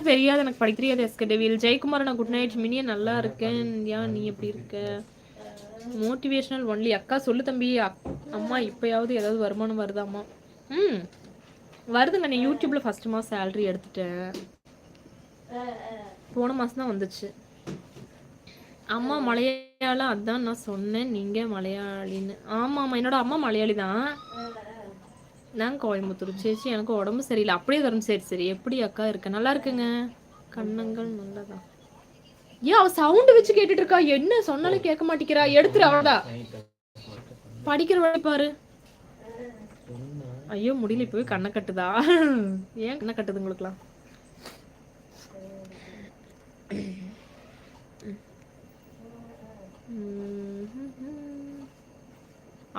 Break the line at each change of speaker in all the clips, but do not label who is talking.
தெரியாது எனக்கு படிக்க தெரியாது. SK devil. ஜெயக்குமார் நான் குட் நைட் மினியா நல்லா இருக்கேன். ஏன் நீ எப்படி இருக்க? மோட்டிவேஷனல் ஒன்லி அக்கா சொல்லு தம்பி. அம்மா இப்பயாவது ஏதாவது வருமானம் வருதாம்மா? ம். வருதுங்க. நீ யூடியூப்ல ஃபர்ஸ்ட் மாதம் சேலரி எடுத்துட்டேன் போன மாதம் தான் வந்துச்சு. அம்மா மலையாளம் அதான் நான் சொன்னேன். நீங்க மலையாளின்னு. ஆமா ஆமா என்னோட அம்மா மலையாளி தான். நான் கோயம்புத்தூர். சேச்சி எனக்கு உடம்பு சரியில்லை. அப்படியே வரும். சரி சரி. எப்படி அக்கா இருக்க? நல்லா இருக்குங்க? கண்ணங்கள் நல்லதா? ஏன் அவ சவுண்ட் வச்சு கேட்டுட்டு இருக்கா என்ன சொன்னாலும் கேட்க மாட்டேங்கிறா. எடுத்துரு அவளதா படிக்கிற வழி பாரு. ஐயோ முடியல. இப்பவே கண்ணை கட்டுதா? ஏன் கண்ணை கட்டுது உங்களுக்குலாம்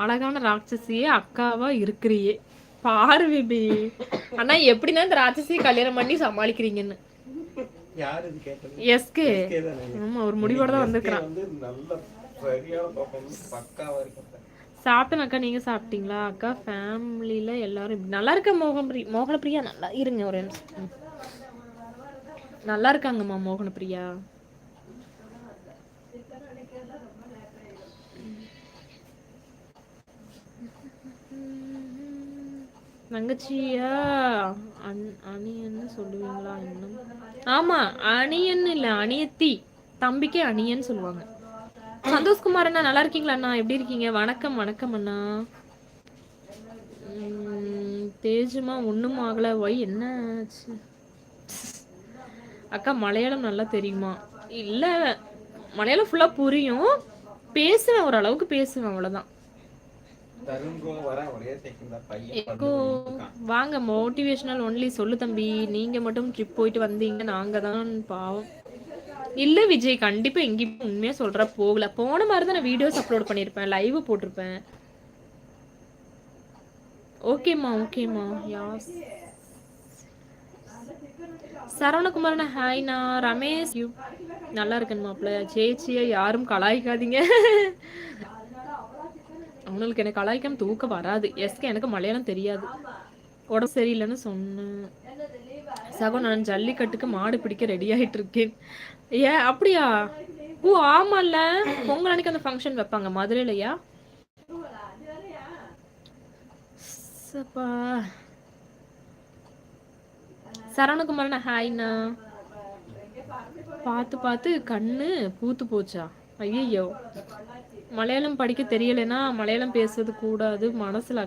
அழகான ராட்சசியே அக்காவா இருக்கிறியே. பாரு பேபி. அண்ணா எப்படின்னா இந்த ராட்சசியை கல்யாணம் பண்ணி சமாளிக்கிறீங்கன்னு. எஸ்கே. ஆமா ஒரு முடிவோட தான் வந்திருக்கிறான். சாப்பிட்டேன் அக்கா நீங்க சாப்பிட்டீங்களா? அக்கா ஃபேமிலியில எல்லாரும் நல்லா இருக்க மோகன் மோகன பிரியா நல்லா இருங்க ஒரு நிமிஷம். நல்லா இருக்காங்கம்மா மோகன பிரியா. தங்கச்சியா? அன் அணியன்னு சொல்லுவீங்களா இன்னும்? ஆமா அணியன் இல்லை அணியத்தி. தம்பிக்கே அணியன்னு சொல்லுவாங்க. சந்தோஷ்குமார் அண்ணா நல்லா இருக்கீங்களா அண்ணா எப்படி இருக்கீங்க? வணக்கம் வணக்கம் அண்ணா தேஜமா தேஜுமா ஒண்ணும் ஆகல. ஒய் என்ன ஆச்சு அக்கா மலையாளம் நல்லா தெரியுமா? இல்லை மலையாளம் ஃபுல்லாக புரியும். பேசுவேன் ஓரளவுக்கு பேசுவேன் அவ்வளோதான்
தருண்கோ வர ஒரே செகண்ட் தான் பையன்
எக்கோ வாங்க மோட்டிவேஷனல் ஒன்லி சொல்லு தம்பி. நீங்க மட்டும் ட்ரிப் போயிட்டு வந்தீங்க நாங்க தான் பாவம். இல்ல விஜய் கண்டிப்பா எங்கேயும் உண்மையா சொல்ற போகல. போன மாதிரி தான் நான் வீடியோஸ் அப்லோட் பண்ணிருப்பேன் லைவ் போட்டிருப்பேன். ஓகேம்மா ஓகேம்மா. யாஸ் சரவணகுமாரண்ணா ஹாய்ண்ணா ரமேஷ் யூ நல்லா இருக்கேன் மாப்பிள்ள. சேச்சியை யாரும் கலாய்க்காதீங்க. அவங்களுக்கு எனக்கு கலாய்க்கம் தூக்க வராது. எஸ்கே எனக்கு மலையாளம் தெரியாது. உடம்பு சரியில்லைன்னு சொன்னேன். சகோ நான் ஜல்லிக்கட்டுக்கு மாடு பிடிக்க ரெடி ஆயிட்டு இருக்கேன் ஏ அப்படியா? ஓ ஆமால்ல. பொங்கல் அன்னைக்கு அந்த ஃபங்க்ஷன் வைப்பாங்க. மதுரையிலயா? சப்பா. சரவணகுமாரண்ணா ஹாய்ண்ணா பார்த்து பார்த்து கண்ணு பூத்து போச்சா? ஐயோ மலையாளம் படிக்க தெரியலைன்னா மலையாளம் பேசுறது கூடாது. மனசுல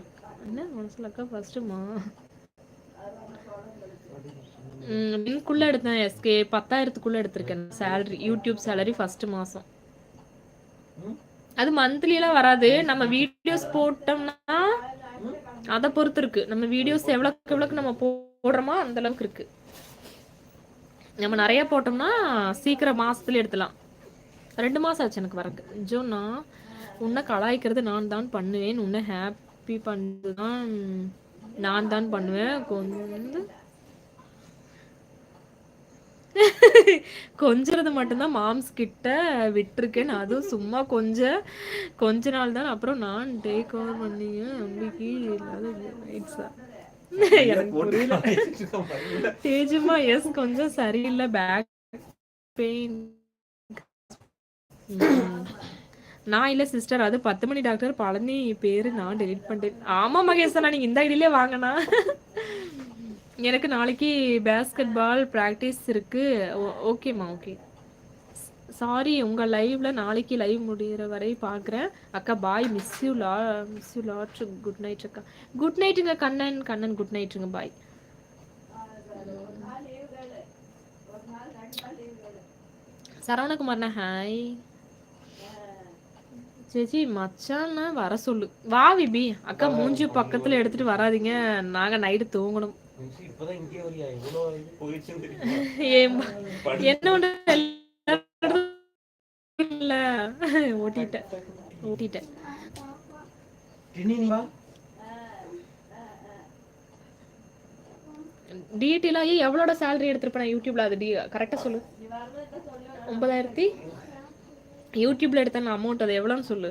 என்ன? மனசுல அக்கா ஃபர்ஸ்ட்டுமா லிங்க்குள்ள எடுத்தேன் எஸ்கே பத்தாயிரத்துக்குள்ள எடுத்திருக்கேன் சேலரி யூடியூப் சேலரி ஃபர்ஸ்ட் மாசம். அது மந்த்லி எல்லாம் வராது. நம்ம வீடியோஸ் போட்டோம்னா அதை பொறுத்து இருக்கு. நம்ம வீடியோஸ் எவ்வளவுக்கு எவ்வளவுக்கு நம்ம போடுறோமோ அந்த அளவுக்கு இருக்கு. நம்ம நிறைய போட்டோம்னா சீக்கிரம் மாசத்துல எடுத்துலாம் ரெண்டு மாசம் ஆச்சு எனக்கு வரக்கு. ஜோனா உன்னை கலாய்க்கிறது நான் தான் பண்ணுவேன். உன்னை ஹாப்பி பண்ணது தான் நான் தான் பண்ணுவேன். கொஞ்சம் கொஞ்சறது மட்டும்தான் மாம்ஸ் கிட்ட விட்டுருக்கேன். அதுவும் சும்மா கொஞ்ச கொஞ்ச நாள் தான். அப்புறம் நான் டேக் ஓவர் பண்ணீங்க நம்பிக்கை இல்லாத ரைட்ஸா புரியல. தேஜுமா எஸ் கொஞ்சம் சரியில்லை. பேக் பெயின் நான் இல்லை சிஸ்டர் அது பத்து மணி டாக்டர் பழனி பேர் நான் டெலிட் பண்ணிட்டேன். ஆமாம் மகேஷ் நீங்கள் இந்த ஐடியிலே வாங்கண்ணா. எனக்கு நாளைக்கு பேஸ்கெட் பால் ப்ராக்டிஸ் இருக்குது ஓகேம்மா ஓகே சாரி உங்கள் லைவ்ல நாளைக்கு லைவ் முடிகிற வரை பார்க்குறேன் அக்கா bye miss you law miss you lot good night அக்கா. குட் நைட்டுங்க கண்ணன். கண்ணன் குட் நைட்டுங்க பாய் சரவணகுமார்ண்ணா ஹாய் சேச்சி மச்சான்னா வர சொல்லு. வா விபி அக்கா மூஞ்சி பக்கத்துல எடுத்துட்டு வராதீங்க. நாங்க நைட்டு தூங்கணும். என்ன ஒண்ணு இல்ல. ஓட்டிட்டேன். ஓட்டிட்டேன். எவ்வளோட சேலரி எடுத்திருப்பேன் யூடியூப்ல அது டி கரெக்டா சொல்லு. ஒன்பதாயிரத்தி யூடியூப்ல எடுத்த அமௌண்ட் அது எவ்வளோன்னு சொல்லு.